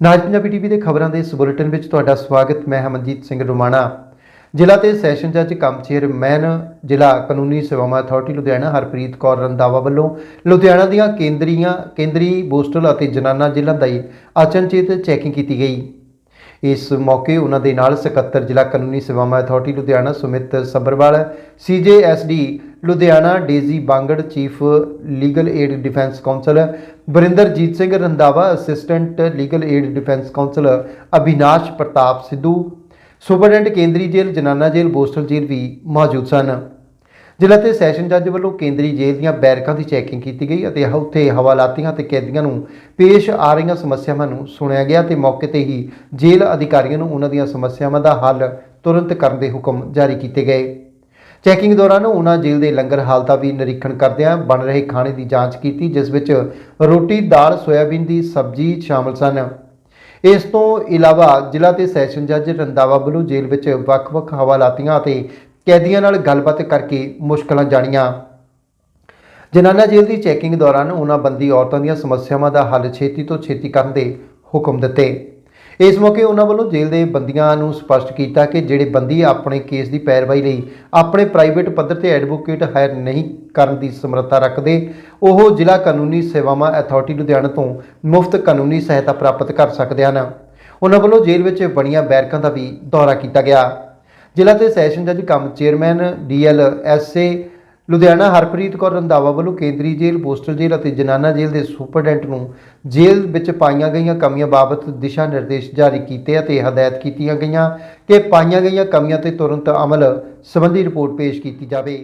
ਨਾਜ Punjabi TV ਦੇ ਖਬਰਾਂ ਦੇ ਇਸ ਬੁਲੇਟਿਨ ਵਿੱਚ ਤੁਹਾਡਾ ਸਵਾਗਤ, ਮੈਂ ਹਮਨਜੀਤ ਸਿੰਘ ਰੋਮਾਣਾ। ਜ਼ਿਲ੍ਹਾ ਤੇ ਸੈਸ਼ਨ ਜੱਜ ਕਮ ਚੇਅਰਮੈਨ, ਜ਼ਿਲ੍ਹਾ ਕਾਨੂੰਨੀ ਸੇਵਾਵਾਂ ਅਥਾਰਟੀ ਲੁਧਿਆਣਾ ਹਰਪ੍ਰੀਤ ਕੌਰ ਰੰਦਾਵਾ ਵੱਲੋਂ ਲੁਧਿਆਣਾ ਦੀਆਂ ਕੇਂਦਰੀਆਂ, ਕੇਂਦਰੀ ਪੋਸਟਲ ਅਤੇ ਜਨਾਨਾ ਜ਼ਿਲ੍ਹਾ ਦਾ ਅਚਨਚੇਤ ਚੈਕਿੰਗ ਕੀਤੀ ਗਈ। ਇਸ ਮੌਕੇ ਉਹਨਾਂ ਦੇ ਨਾਲ ਸਕੱਤਰ ਜ਼ਿਲ੍ਹਾ ਕਾਨੂੰਨੀ ਸੇਵਾਵਾਂ authority Ludhiana Sumit Sabharwal, CJSD Ludhiana Daisy Bangar chief legal aid defence counsel Barinderjit Singh Randhawa assistant legal aid defence counsel Abhinash Pratap Sidhu, superintendent ਕੇਂਦਰੀ ਜੇਲ੍ਹ ਜਨਾਨਾ ਜੇਲ੍ਹ ਬੋਸਟਲ ਜੇਲ੍ਹ ਵੀ ਮੌਜੂਦ ਸਨ। ਜ਼ਿਲ੍ਹਾ ਤੇ ਸੈਸ਼ਨ ਜੱਜ ਵੱਲੋਂ ਕੇਂਦਰੀ ਜੇਲ੍ਹ ਦੀਆਂ ਬੈਰਕਾਂ ਦੀ ਚੈਕਿੰਗ ਕੀਤੀ ਗਈ ਅਤੇ ਉੱਥੇ ਹਵਾਲਾਤੀਆਂ ਤੇ ਕੈਦੀਆਂ ਨੂੰ ਪੇਸ਼ ਆ ਰਹੀਆਂ ਸਮੱਸਿਆਵਾਂ ਨੂੰ ਸੁਣਿਆ ਗਿਆ ਤੇ ਮੌਕੇ ਤੇ ਹੀ ਜੇਲ੍ਹ ਅਧਿਕਾਰੀਆਂ ਨੂੰ ਉਹਨਾਂ ਦੀਆਂ ਸਮੱਸਿਆਵਾਂ ਦਾ ਹੱਲ ਤੁਰੰਤ ਕਰਨ ਦੇ ਹੁਕਮ ਜਾਰੀ ਕੀਤੇ ਗਏ। ਚੈਕਿੰਗ ਦੌਰਾਨ ਉਹਨਾਂ ਜੇਲ੍ਹ ਦੇ ਲੰਗਰ ਹਾਲਤਾਂ ਵੀ ਨਿਰੀਖਣ ਕਰਦਿਆਂ ਬਣ ਰਹੇ ਖਾਣੇ ਦੀ ਜਾਂਚ ਕੀਤੀ, ਜਿਸ ਵਿੱਚ ਰੋਟੀ, ਦਾਲ, ਸੋਇਆਬੀਨ ਦੀ ਸਬਜ਼ੀ ਸ਼ਾਮਲ ਸਨ। ਇਸ ਤੋਂ ਇਲਾਵਾ ਜ਼ਿਲ੍ਹਾ ਤੇ ਸੈਸ਼ਨ ਜੱਜ ਰੰਦਾਵਾ ਵੱਲੋਂ ਜੇਲ੍ਹ ਵਿੱਚ ਵੱਖ-ਵੱਖ ਹਵਾਲਾਤੀਆਂ ਅਤੇ ਕੈਦੀਆਂ ਨਾਲ ਗੱਲਬਾਤ ਕਰਕੇ ਮੁਸ਼ਕਲਾਂ ਜਾਣੀਆਂ। ਜਨਾਨਾ ਜੇਲ੍ਹ ਦੀ ਚੈਕਿੰਗ ਦੌਰਾਨ ਉਹਨਾਂ ਬੰਦੀ ਔਰਤਾਂ ਦੀਆਂ ਸਮੱਸਿਆਵਾਂ ਦਾ ਹੱਲ ਛੇਤੀ ਤੋਂ ਛੇਤੀ ਕਰਨ ਦੇ ਹੁਕਮ ਦਿੱਤੇ। ਇਸ ਮੌਕੇ ਉਹਨਾਂ ਵੱਲੋਂ ਜੇਲ੍ਹ ਦੇ ਬੰਦੀਆਂ ਨੂੰ ਸਪਸ਼ਟ ਕੀਤਾ ਕਿ ਜਿਹੜੇ ਬੰਦੀ ਆਪਣੇ ਕੇਸ ਦੀ ਪੈਰਵਾਈ ਲਈ ਆਪਣੇ ਪ੍ਰਾਈਵੇਟ ਪੱਧਰ ਤੇ ਐਡਵੋਕੇਟ ਹਾਇਰ ਨਹੀਂ ਕਰਨ ਦੀ ਸਮਰੱਥਾ ਰੱਖਦੇ, ਉਹ ਜ਼ਿਲ੍ਹਾ ਕਾਨੂੰਨੀ ਸੇਵਾਵਾਂ ਅਥਾਰਟੀ ਲੁਧਿਆਣਾ ਤੋਂ ਮੁਫਤ ਕਾਨੂੰਨੀ ਸਹਾਇਤਾ ਪ੍ਰਾਪਤ ਕਰ ਸਕਦੇ ਹਨ। ਉਹਨਾਂ ਵੱਲੋਂ ਜੇਲ੍ਹ ਵਿੱਚ ਬਣੀਆਂ ਬੈਰਕਾਂ ਦਾ ਵੀ ਦੌਰਾ ਕੀਤਾ ਗਿਆ। ਜ਼ਿਲ੍ਹਾ ਤੇ ਸੈਸ਼ਨ ਜੱਜ cum chairman DL SA Ludhiana Harpreet Kaur Randhawa ਵੱਲੋਂ ਕੇਂਦਰੀ ਜੇਲ੍ਹ, ਪੋਸਟਲ ਜੇਲ੍ਹ ਅਤੇ ਜਨਾਨਾ ਜੇਲ੍ਹ ਦੇ ਸੁਪਰਡੈਂਟ ਨੂੰ ਜੇਲ੍ਹ ਵਿੱਚ ਪਾਈਆਂ ਗਈਆਂ ਕਮੀਆਂ ਬਾਬਤ ਦਿਸ਼ਾ ਨਿਰਦੇਸ਼ ਜਾਰੀ ਕੀਤੇ ਅਤੇ ਹਦਾਇਤ ਕੀਤੀਆਂ ਗਈਆਂ ਕਿ ਪਾਈਆਂ ਗਈਆਂ ਕਮੀਆਂ ਤੇ ਤੁਰੰਤ ਅਮਲ ਸੰਬੰਧੀ ਰਿਪੋਰਟ ਪੇਸ਼ ਕੀਤੀ ਜਾਵੇ।